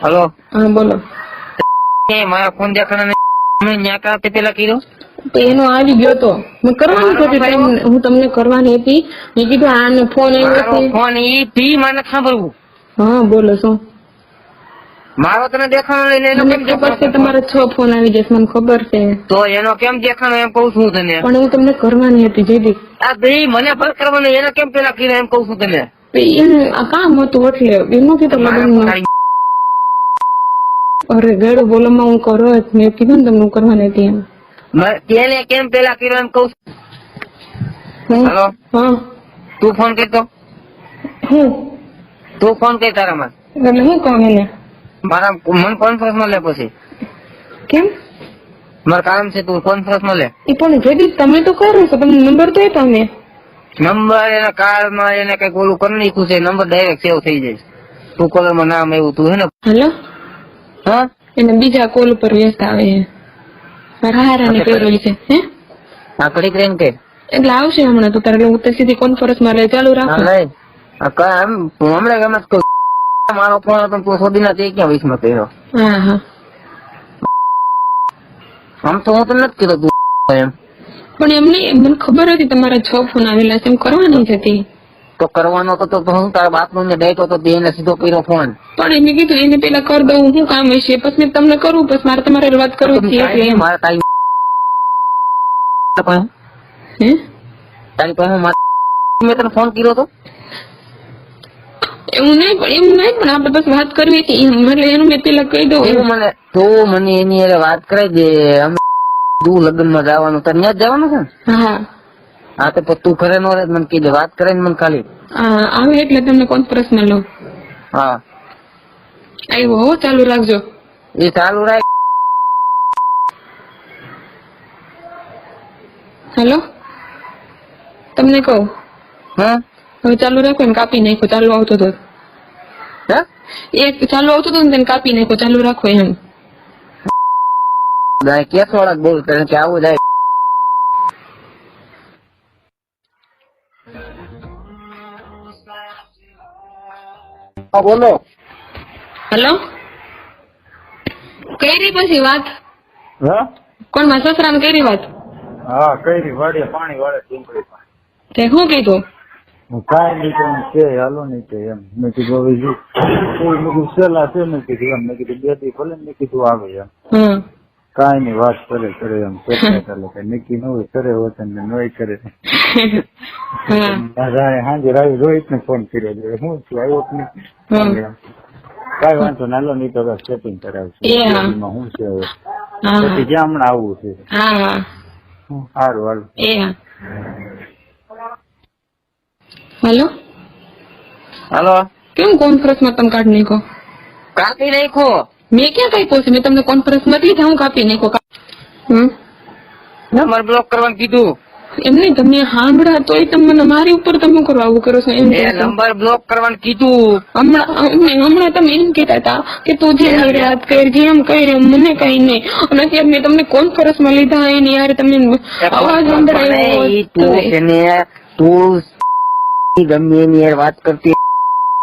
Hello. હા બોલો. મારા ફોન દેખાડો પેલા કીધું? તો એનો આવી ગયો તો. મેં કરવાની હતી હું તમને કરવાની હતી. મેં કીધું આને ફોન આવ્યો ફોન ઈ ટી મને સાંભળવું. હા બોલો શું? મારો તને દેખાણો લઈને એનો કેમ ખબર છે? તમારે છ ફોન આવી જશે મને ખબર છે. તો એનો કેમ દેખાણો એમ કઉ છું તને. પણ હું તમને કરવાની હતી જેથી આ બે મને ફરક કરવાનો એને કેમ પેલા કીધું એમ કઉ છું તને. એનું આ કામ હતું એટલે એમ નથી તો મારા અરે ગેડો બોલોમાં હું કરો જ. મેં કીધું ને તમને હું કરવાની હતી એમ. તેને કેમ પેલા કીધું એમ કઉ હેલો? હા. તું ફોન કરતો? હું? તું ફોન કર તારામાં એટલે હું કહું એને? મારા મન કોન્ફરન્સમાં લે પછી. કેમ? મારું કામ છે તું કોન્ફરન્સમાં લે. એ પણ જેથી તમે તો કરો છો તમને નંબર તો આપ્યો મેં નંબર એના કાર્ડમાં એને કંઈક ઓલું કરી નાખ્યું છે નંબર ડાયરેક્ટ સેવ થઈ જાય તું કોલરમાં નામ એવું તું હે ને? હેલો? હા? એને બીજા કોલ ઉપર વ્યસ્ત આવે છે. મારા હારાને કર્યો છે હે? આ રહીને કે? એટલે આવશે હમણાં તો તારે હું તો સીધી કોન્ફરન્સમાં ચાલુ રાખો. લઈ. આ કા હું હમણાં ગમે કહું મારો ફોન તો તું શોધી ના તે ક્યાં વીસમાં કર્યો? હા હા. આમ તો હું તો નથી કીધું તું એમ. પણ એમ નહીં મને ખબર હતી તમારા છ ફોન આવેલા છે એમ કરવાની જ હતી. તો કરવાનો તો હું તારા બાપનો ને ડેટ તો તે એને સીધો કર્યો ફોન. પણ એને કીધું એને પેલા કરી દઉં હું કામ હશે? પછી તમને કરું પછી મારે તમારે વાત કરવી છે મારા તારી હે? તારી પાસે મેં તને ફોન કર્યો હતો એવું નહીં પણ એવું નહીં પણ આપણે બસ વાત કરવી હતી. એટલે એનું મેં પેલા કહી દઉં એવું મને તો મને એની વાત કરાઈ દે. અમે તું લગ્નમાં જવાનું. તારે ત્યાં જ જવાનું છે હા. હા તો તું ઘરે નો રહે મને કીધે વાત કરે ને મને ખાલી. આવે એટલે તમને કોન્ફરન્સમાં લઉં હા. આવ્યો હો ચાલુ રાખજો. એ ચાલુ રાખ. હેલો? તમને કહું? હા હવે ચાલુ રાખો ને કાપી નાખો ચાલુ આવતો હતો હે? એક ચાલુ આવતો હતો ને તેને કાપી નાખો ચાલુ રાખો એમ. કેસ વાળા બોલ તને કે આવું જાય હા બોલો. હેલો? કરી પછી વાત? હા? કોણ મારા સસરાને કરી વાત? હા કઈ વાડે પાણી વાળે ડુંગળી તે શું કીધું? હું કાંઈ નહીં કેમ કે હાલો નહીં કે એમ. મેં કીધું હવે કોઈ મેં કીધું છે મેં કીધું એમ. મેં કીધું બે દી ભલે મેં કીધું આવે એમ. કાંઈ ની વાત કરે કરે એમ. કરતા ચાલે કઈ નક્કી ન હોય કરે વતન ને નોય કરે. હા. રાય હાંજે રાવી રોહિત ને ફોન કર્યો છે. હું છું આવ્યો જ નહીં. કાંઈ વાંધો નાલો નહીં તો સેટિંગ કરાવશું. હું શું છે હવે. પછી જ્યાં હમણાં આવવું છે. હા હા. સારું હારું હેલો હેલો? હાલો. કેમ કોન્ફરન્સમાં તમે કાઢી નાખો કાઢી નાખો મેં ક્યાં કઈ છે? મેં તમને કોન્ફરન્સ નથી લીધા હું કાપી નાખો નંબર બ્લોક કરવાનું કીધું. એમ નહીં તમને સાંભળા તોય તમને મારી ઉપર તમે કરો આવું કરો છો? એમ. નંબર બ્લોક કરવાનું કીધું. હમણાં હમણાં તમે એમ કહેતા હતા કે તું જે વાત કર જેમ કહી રહ્યો મને કઈ નહીં. અને અત્યારે મેં તમને કોન્ફરન્સમાં લીધા એની યાર તમને અવાજ સંભળાયો તું ગમે એની યાર વાત કરતી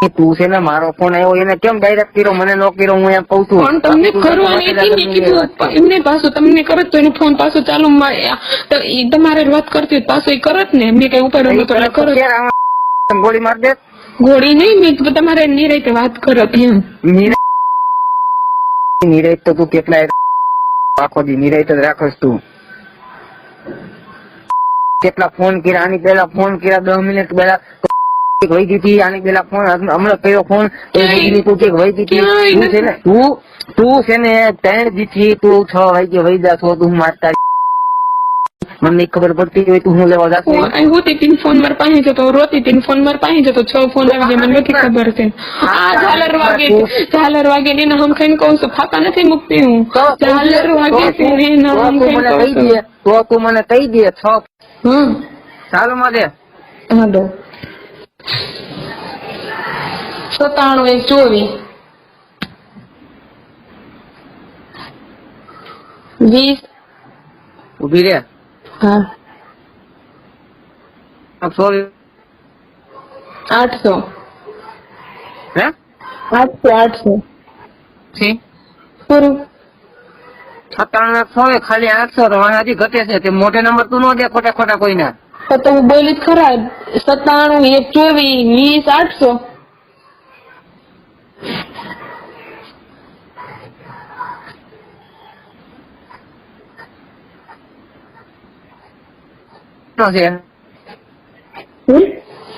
તું છે ને મારો ફોન આવ્યો એને કેમ ડાયરેક્ટ કર્યો? મને નો કર્યો હું એમ કઉ છું. પણ તમને કરવાની હતી મેં કીધું એમને પાછો તમને કરત તો એનો ફોન પાછો ચાલુ તમારે વાત કરતી પાછો એ કરત ને. મેં કઈ ઉપાડો નતો કરત ગોળી માર દે? ગોળી નહીં મેં તમારે નિરાતે વાત કરત એમ. નિરાય નિરાય તો તું કેટલા આખો દી નિરાય જ રાખસ તું. કેટલા ફોન કર્યા આની પેલા ફોન કર્યા દસ મિનિટ પેલા વહી દીધી આની પેલા ફોન હમણાં કયો ફોન એ તું કે વહી દીધી ક્યાંય તું છે ને તું તું છે ને ત્રણ દીથી તું છ વાગે વહી જા છો તું મારતા મને ખબર પડતી હોય તું હું લેવા જાતો હું અહીં તીન ફોન માર પાસે જતો રોતી તીન ફોન માર પાસે જતો છ ફોન આવી જાય મને નથી ખબર છે આ ઝાલર વાગે ઝાલર વાગે ને હમ ખાઈને કહું છું ફાકા નથી મુકતી હું. ઝાલર વાગે છે ને હમ ખાઈને કહી છું. તો તું મને કહી દે છ. હમ ચાલો માં દે હા દો. સત્તાણું એક ચોવીસ. વીસ. ઊભી રે. આઠસો. આઠસો આઠસો. પૂરું. સત્તાણું ખાલી આઠસો તો હજી ઘટે છે. તે મોટે નંબર તું ન દે ખોટા ખોટા કોઈના. તો હું બોલી ખરા સત્તાણું એક ચોવીસ વીસ આઠસો Okay.